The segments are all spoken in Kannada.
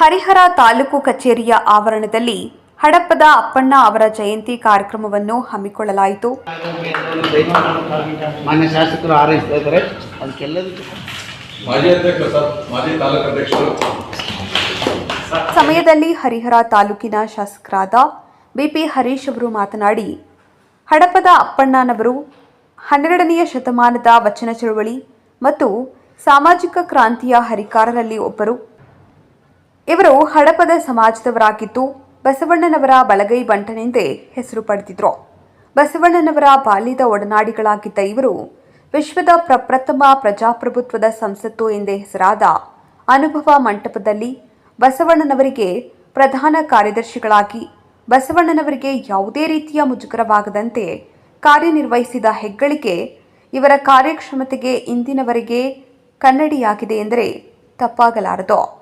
ಹರಿಹರ ತಾಲೂಕು ಕಚೇರಿಯ ಆವರಣದಲ್ಲಿ ಹಡಪ್ಪದ ಅಪ್ಪಣ್ಣ ಅವರ ಜಯಂತಿ ಕಾರ್ಯಕ್ರಮವನ್ನು ಹಮ್ಮಿಕೊಳ್ಳಲಾಯಿತು. ಮಾನ್ಯ ಶಾಸಕರು ಇದ್ದಾರೆ. ಸಮಯದಲ್ಲಿ ಹರಿಹರ ತಾಲೂಕಿನ ಶಾಸಕರಾದ ಬಿಪಿ ಹರೀಶ್ ಅವರು ಮಾತನಾಡಿ ಹಡಪದ ಅಪ್ಪಣ್ಣನವರು ಹನ್ನೆರಡನೆಯ ಶತಮಾನದ ವಚನ ಚಳುವಳಿ ಮತ್ತು ಸಾಮಾಜಿಕ ಕ್ರಾಂತಿಯ ಹರಿಕಾರರಲ್ಲಿ ಒಬ್ಬರು. ಇವರು ಹಡಪದ ಸಮಾಜದವರಾಗಿದ್ದು ಬಸವಣ್ಣನವರ ಬಲಗೈ ಬಂಟನೆಂದೇ ಹೆಸರು ಪಡೆದಿದ್ರು. ಬಸವಣ್ಣನವರ ಬಾಲ್ಯದ ಒಡನಾಡಿಗಳಾಗಿದ್ದ ಇವರು ವಿಶ್ವದ ಪ್ರಪ್ರಥಮ ಪ್ರಜಾಪ್ರಭುತ್ವದ ಸಂಸತ್ತು ಎಂದೇ ಹೆಸರಾದ ಅನುಭವ ಮಂಟಪದಲ್ಲಿ ಬಸವಣ್ಣನವರಿಗೆ ಪ್ರಧಾನ ಕಾರ್ಯದರ್ಶಿಗಳಾಗಿ ಬಸವಣ್ಣನವರಿಗೆ ಯಾವುದೇ ರೀತಿಯ ಮುಜುಗರವಾಗದಂತೆ ಕಾರ್ಯನಿರ್ವಹಿಸಿದ ಹೆಗ್ಗಳಿಕೆ ಇವರ ಕಾರ್ಯಕ್ಷಮತೆಗೆ ಇಂದಿನವರೆಗೆ ಕನ್ನಡಿಯಾಗಿದೆ ಎಂದರೆ ತಪ್ಪಾಗಲಾರದು.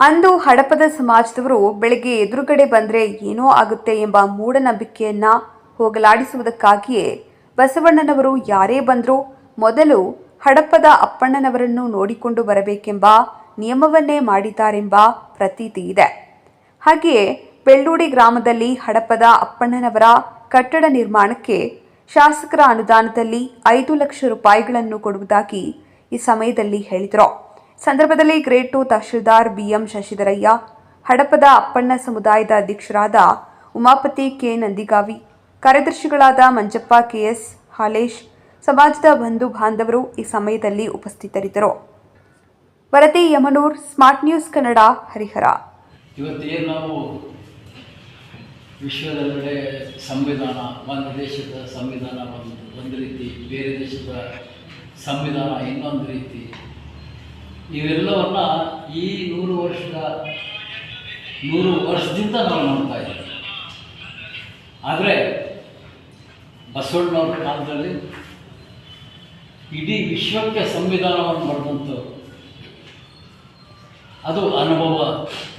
ಅಂದು ಹಡಪದ ಸಮಾಜದವರು ಬೆಳಗ್ಗೆ ಎದುರುಗಡೆ ಬಂದರೆ ಏನೋ ಆಗುತ್ತೆ ಎಂಬ ಮೂಢನಂಬಿಕೆಯನ್ನ ಹೋಗಲಾಡಿಸುವುದಕ್ಕಾಗಿಯೇ ಬಸವಣ್ಣನವರು ಯಾರೇ ಬಂದರೂ ಮೊದಲು ಹಡಪದ ಅಪ್ಪಣ್ಣನವರನ್ನು ನೋಡಿಕೊಂಡು ಬರಬೇಕೆಂಬ ನಿಯಮವನ್ನೇ ಮಾಡಿದ್ದಾರೆಂಬ ಪ್ರತೀತಿ ಇದೆ. ಹಾಗೆಯೇ ಬೆಳ್ಳೂಡಿ ಗ್ರಾಮದಲ್ಲಿ ಹಡಪದ ಅಪ್ಪಣ್ಣನವರ ಕಟ್ಟಡ ನಿರ್ಮಾಣಕ್ಕೆ ಶಾಸಕರ ಅನುದಾನದಲ್ಲಿ ಐದು ಲಕ್ಷ ರೂಪಾಯಿಗಳನ್ನು ಕೊಡುವುದಾಗಿ ಈ ಸಮಯದಲ್ಲಿ ಹೇಳಿದರು. ಸಂದರ್ಭದಲ್ಲಿ grade two tahsildar BM Shashidharayya, Hadapada Appanna ಸಮುದಾಯದ ಅಧ್ಯಕ್ಷರಾದ ಉಮಾಪತಿ ಕೆ ನಂದಿಗಾವಿ, ಕಾರ್ಯದರ್ಶಿಗಳಾದ ಮಂಜಪ್ಪ ಕೆಎಸ್ ಹಾಲೇಶ್, ಸಮಾಜದ ಬಂಧು ಬಾಂಧವರು ಈ ಸಮಯದಲ್ಲಿ ಉಪಸ್ಥಿತರಿದ್ದರು. ವರದಿ ಯಮನೂರ್, ಸ್ಮಾರ್ಟ್ ನ್ಯೂಸ್ ಕನ್ನಡ, ಹರಿಹರ. ಇವತ್ತೇನು ನಾವು ಸಂವಿಧಾನ, ಒಂದು ದೇಶದ ಸಂವಿಧಾನ ಒಂದು ರೀತಿ, ಬೇರೆ ದೇಶದ ಸಂವಿಧಾನ ಇನ್ನೊಂದು ರೀತಿ ಇವೆಲ್ಲವನ್ನ ಈ ನೂರು ವರ್ಷದ ನೂರು ವರ್ಷದಿಂದ ನಾವು ನೋಡ್ತಾ ಇದ್ದೀವಿ. ಆದರೆ ಬಸವಣ್ಣವ್ರ ಕಾಲದಲ್ಲಿ ಇಡೀ ವಿಶ್ವಕ್ಕೆ ಸಂವಿಧಾನವನ್ನು ಬರೆದಂಥವು ಅದು ಅನುಭವ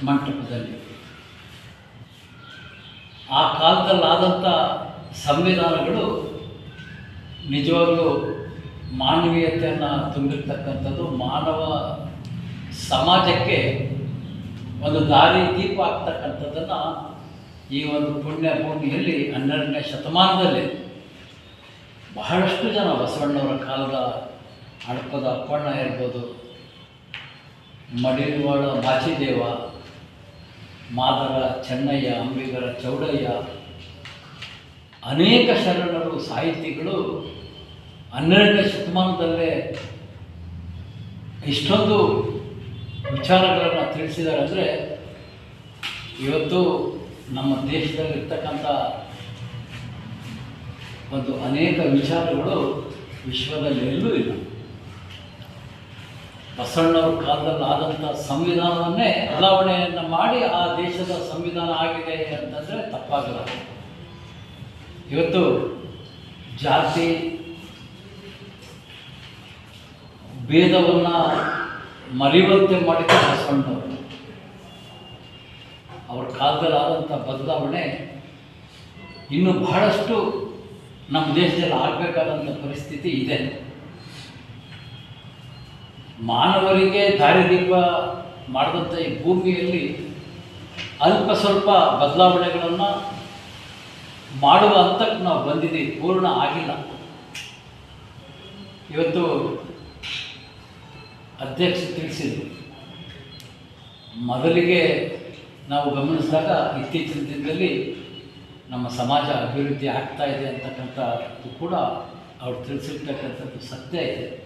ಮಂಟಪದಲ್ಲಿ. ಆ ಕಾಲದಲ್ಲಾದಂಥ ಸಂವಿಧಾನಗಳು ನಿಜವಾಗಲೂ ಮಾನವೀಯತೆಯನ್ನು ತುಂಬಿರ್ತಕ್ಕಂಥದ್ದು, ಮಾನವ ಸಮಾಜಕ್ಕೆ ಒಂದು ದಾರಿ ದೀಪ ಆಗ್ತಕ್ಕಂಥದ್ದನ್ನು ಈ ಒಂದು ಪುಣ್ಯ ಭೂಮಿಯಲ್ಲಿ ಹನ್ನೆರಡನೇ ಶತಮಾನದಲ್ಲಿ ಬಹಳಷ್ಟು ಜನ ಬಸವಣ್ಣವರ ಕಾಲದ ಹಡಪದ ಅಪ್ಪಣ್ಣ ಇರ್ಬೋದು, ಮಡಿವಾಳ ಮಾಚಿದೇವ, ಮಾದರ ಚೆನ್ನಯ್ಯ, ಅಂಬಿಗರ ಚೌಡಯ್ಯ, ಅನೇಕ ಶರಣರು, ಸಾಹಿತಿಗಳು ಹನ್ನೆರಡನೇ ಶತಮಾನದಲ್ಲೇ ಇಷ್ಟೊಂದು ವಿಚಾರಗಳನ್ನು ತಿಳಿಸಿದ್ದಾರೆ ಅಂದರೆ ಇವತ್ತು ನಮ್ಮ ದೇಶದಲ್ಲಿರ್ತಕ್ಕಂಥ ಒಂದು ಅನೇಕ ವಿಚಾರಗಳು ವಿಶ್ವದಲ್ಲಿ ಎಲ್ಲೂ ಇಲ್ಲ. ಬಸವಣ್ಣವ್ರ ಕಾಲದಲ್ಲಿ ಆದಂಥ ಸಂವಿಧಾನವನ್ನೇ ಬದಲಾವಣೆಯನ್ನು ಮಾಡಿ ಆ ದೇಶದ ಸಂವಿಧಾನ ಆಗಿದೆ ಅಂತಂದರೆ ತಪ್ಪಾಗಲ್ಲ. ಇವತ್ತು ಜಾತಿ, ಭೇದವನ್ನು ಮರೆಯುವಂತೆ ಮಾಡಿದ ಬಸವಣ್ಣವರು ಅವ್ರ ಕಾಲದಲ್ಲಿ ಆದಂಥ ಬದಲಾವಣೆ ಇನ್ನೂ ಬಹಳಷ್ಟು ನಮ್ಮ ದೇಶದಲ್ಲಿ ಆಗಬೇಕಾದಂಥ ಪರಿಸ್ಥಿತಿ ಇದೆ. ಮಾನವರಿಗೆ ದಾರಿದೀಪ ಮಾಡಿದಂಥ ಈ ಭೂಮಿಯಲ್ಲಿ ಅಲ್ಪ ಸ್ವಲ್ಪ ಬದಲಾವಣೆಗಳನ್ನು ಮಾಡುವ ಹಂತಕ್ಕೆ ನಾವು ಬಂದಿದ್ದೀವಿ. ಪೂರ್ಣ ಆಗಿಲ್ಲ. ಇವತ್ತು ಅಧ್ಯಕ್ಷ ತಿಳಿಸಿದ್ರು. ಮೊದಲಿಗೆ ನಾವು ಗಮನಿಸಿದಾಗ ಇತ್ತೀಚಿನ ದಿನದಲ್ಲಿ ನಮ್ಮ ಸಮಾಜ ಅಭಿವೃದ್ಧಿ ಆಗ್ತಾ ಇದೆ ಅಂತಕ್ಕಂಥದ್ದು ಕೂಡ ಅವ್ರು ತಿಳಿಸಿರ್ತಕ್ಕಂಥದ್ದು ಸತ್ಯ ಇದೆ.